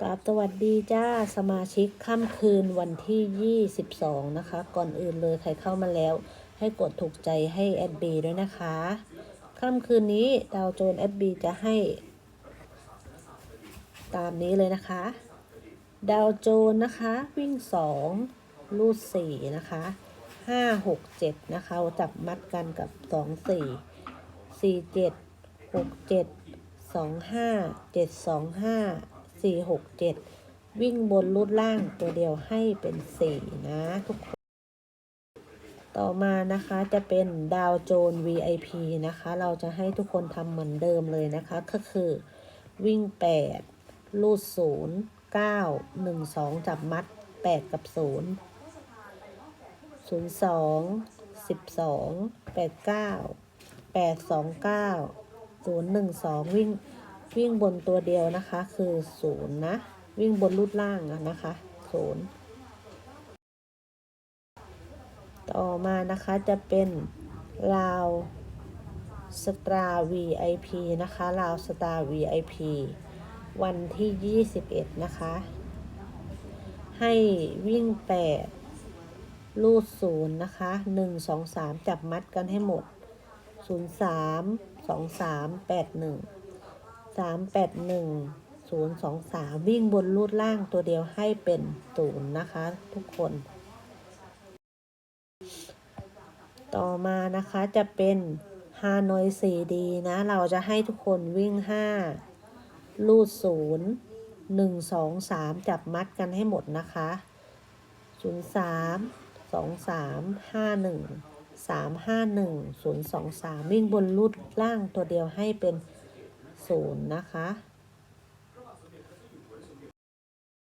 กราบสวัสดีจ้าสมาชิกค่ำคืนวันที่ 22 นะคะ ก่อนอื่นเลยใครเข้ามาแล้ว ให้กดถูกใจให้แอดบีด้วยนะคะ ค่ำคืนนี้ดาวโจนแอดบีจะให้ ตามนี้เลยนะคะ ดาวโจนนะคะ วิ่ง 2 ลูด 4 นะคะ 5 6 7 นะคะ จับมัดกันกับ 2 4 4 7 6 7 2 5 7 2 5 4 6 7วิ่งบนลูดล่างตัวเดียวให้เป็น4นะทุกคน ต่อมานะคะจะเป็นดาวโจน VIP นะคะ เราจะให้ทุกคนทำเหมือนเดิมเลยนะคะ ก็คือวิ่ง8ลูด0 9 1 2จับมัด8กับ0 0 2 12 8 9 8 2 9 0 1 2วิ่ง วิ่งบนตัวเดียวนะคะ คือ0นย์นะ วิ่งบนรูดล่างอะนะคะ0ต่อมานะคะจะเป็นลาวสตาร์ VIP นะคะลาวสตาร์ VIP วันที่ 21 นะคะ ให้วิ่ง8ลูด0นะคะ 1 2 3 จับมัดกันให้หมด 0 3 2 3 8 1 สามแปดหนึ่งศูนย์สองสามวิ่งบนรูดล่างตัวเดียวให้เป็นศูนย์นะคะ ทุกคน ต่อมานะคะจะเป็นฮานอยสี่ดีนะ เราจะให้ทุกคนวิ่งห้ารูดศูนย์หนึ่งสองสามจับมัดกันให้หมดนะคะศูนย์สามสองสามห้าหนึ่งสามห้าหนึ่งศูนย์สองสามวิ่งบนรูดล่างตัวเดียวให้เป็น ศูนย์นะคะ